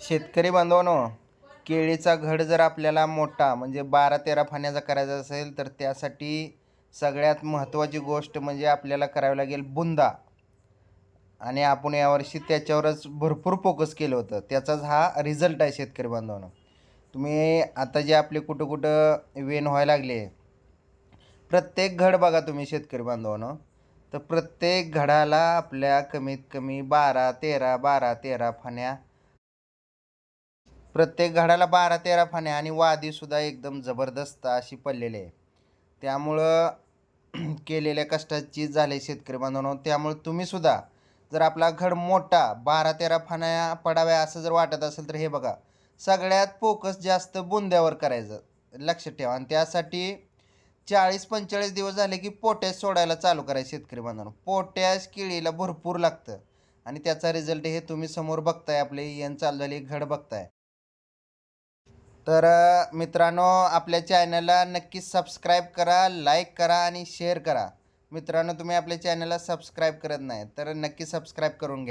शेतकरी बांधवांनो केळीचा घड जर आपल्याला मोठा म्हणजे बारा तेरा फाण्याचा करायचा असेल तर त्यासाठी सगळ्यात महत्त्वाची गोष्ट म्हणजे आपल्याला करावी लागेल बुंदा. आणि आपण यावर्षी त्याच्यावरच भरपूर फोकस केलं होतं. त्याचाच हा रिझल्ट आहे शेतकरी बांधवनं. तुम्ही आता जे आपले कुठं कुठं वेन व्हायला लागले प्रत्येक घड बघा तुम्ही शेतकरी बांधवानं. तर प्रत्येक घडाला आपल्या कमीत कमी बारा तेरा बारा तेरा फाण्या प्रत्येक घडाला बारा तेरा फाण्या आणि वादीसुद्धा एकदम जबरदस्त अशी पडलेली आहे. त्यामुळं केलेल्या कष्टाची झाले शेतकरी बांधवांनो. त्यामुळे तुम्हीसुद्धा जर आपला घड मोठा बारा तेरा फाण्या पडाव्या असं जर वाटत असेल तर हे बघा सगळ्यात फोकस जास्त बुंद्यावर करायचं लक्षात ठेवा. आणि त्यासाठी चाळीस पंचेचाळीस दिवस झाले की पोटॅश सोडायला चालू करायचं शेतकरी बांधवांनो. पोटॅश केळीला भरपूर लागतं. आणि त्याचा रिझल्ट हे तुम्ही समोर बघताय आपले येण चालू झाली घड बघताय. तर मित्रांनो आपल्या चॅनलला नक्की सबस्क्राईब करा लाईक करा आणि शेअर करा. मित्रांनो तुम्ही आपल्या चॅनलला सबस्क्राईब करत नाही तर नक्की सबस्क्राईब करून घ्या.